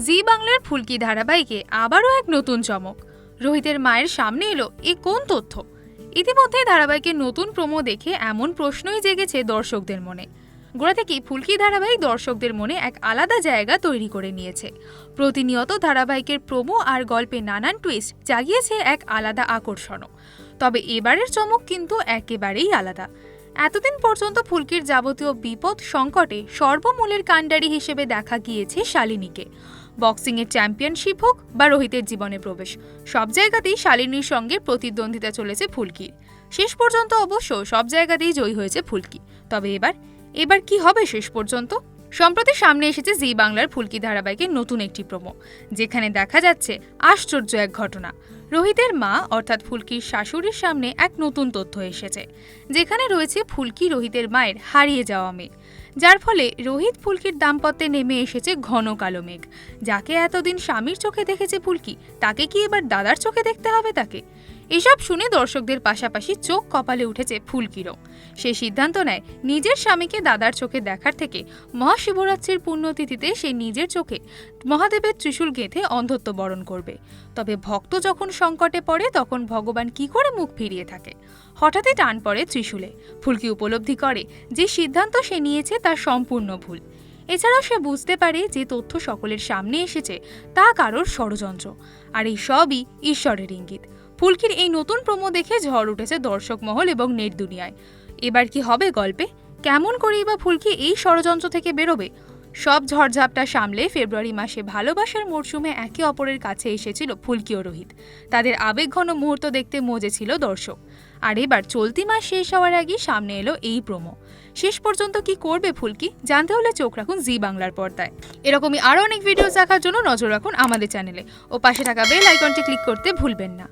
জি বাংলার ফুলকি ধারাবাহিকে আবারও এক নতুন চমক। রোহিতের মায়ের সামনে এলো এ কোন তথ্য? ইতিমধ্যে ধারাবাহিকের নতুন প্রোমো দেখে এমন প্রশ্নই জেগেছে দর্শকদের মনে। গোড়া থেকেই ফুলকি ধারাবাহিক দর্শকদের মনে এক আলাদা জায়গা তৈরি করে নিয়েছে? প্রতিনিয়ত ধারাবাহিকের প্রোমো আর গল্পে নানান টুইস্ট জাগিয়েছে এক আলাদা আকর্ষণও। তবে এবারের চমক কিন্তু একেবারেই আলাদা। এতদিন পর্যন্ত ফুলকির যাবতীয় বিপদ সংকটে সর্বমূলের কাণ্ডারি হিসেবে দেখা গিয়েছে শালিনীকে। বক্সিংয়ের চ্যাম্পিয়নশিপ হোক বা রোহিতের জীবনে প্রবেশ, সব জায়গাতেই শালিনীর সঙ্গে প্রতিদ্বন্দ্বিতা চলেছে ফুলকির শেষ পর্যন্ত অবশ্য সব জায়গাতেই জয়ী হয়েছে ফুলকি। তবে এবার এবার কি হবে শেষ পর্যন্ত? সম্প্রতি সামনে এসেছে জি বাংলার ফুলকি ধারাবাহিকের নতুন একটি প্রমো, যেখানে দেখা যাচ্ছে আশ্চর্য এক ঘটনা। রোহিতের মা, অর্থাৎ ফুলকির শাশুড়ির সামনে এক নতুন তথ্য এসেছে, যেখানে রয়েছে ফুলকি রোহিতের মায়ের হারিয়ে যাওয়া মেয়ে যার ফলে রোহিত ফুলকির দাম্পত্যে নেমে এসেছে ঘন কালো মেঘ। যাকে এতদিন স্বামীর চোখে দেখেছে ফুলকি, তাকে কি এবার দাদার চোখে দেখতে হবে তাকে? এসব শুনে দর্শকদের পাশাপাশি চোখ কপালে উঠেছে ফুলকিরও। সে সিদ্ধান্ত নেয়, নিজের স্বামীকে দাদার চোখে দেখার থেকে মহাশিবরাত্রির পুণ্যতিথিতে সে নিজের চোখে মহাদেবের ত্রিশূল গেঁথে অন্ধত্ব বরণ করবে। তবে ভক্ত যখন সংকটে পড়ে, তখন ভগবান কি করে মুখ ফিরিয়ে থাকে? হঠাৎই টান পড়ে ত্রিশূলে। ফুলকি উপলব্ধি করে যে সিদ্ধান্ত সে নিয়েছে তা সম্পূর্ণ ভুল। এছাড়াও সে বুঝতে পারে যে তথ্য সকলের সামনে এসেছে, তা কারোর ষড়যন্ত্র। আর এই সবই ঈশ্বরের ইঙ্গিত। ফুলকির এই নতুন প্রোমো দেখে ঝড় উঠেছে দর্শক মহল এবং নেট দুনিয়ায়। এবার কি হবে গল্পে? কেমন করেই বা ফুলকি এই ষড়যন্ত্র থেকে বেরোবে? সব ঝড়ঝাপটা সামলে ফেব্রুয়ারি মাসে ভালোবাসার মরশুমে একে অপরের কাছে এসেছিল ফুলকি ও রোহিত। তাদের আবেগঘন মুহূর্ত দেখতে মজেছিল দর্শক। আর এবার চলতি মাস শেষ হওয়ার আগেই সামনে এলো এই প্রোমো। শেষ পর্যন্ত কি করবে ফুলকি? জানতে হলে চোখ রাখুন জি বাংলার পর্দায়। এরকমই আরও অনেক ভিডিও দেখার জন্য নজর রাখুন আমাদের চ্যানেলে। ও পাশে থাকা বেল আইকনটি ক্লিক করতে ভুলবেন না।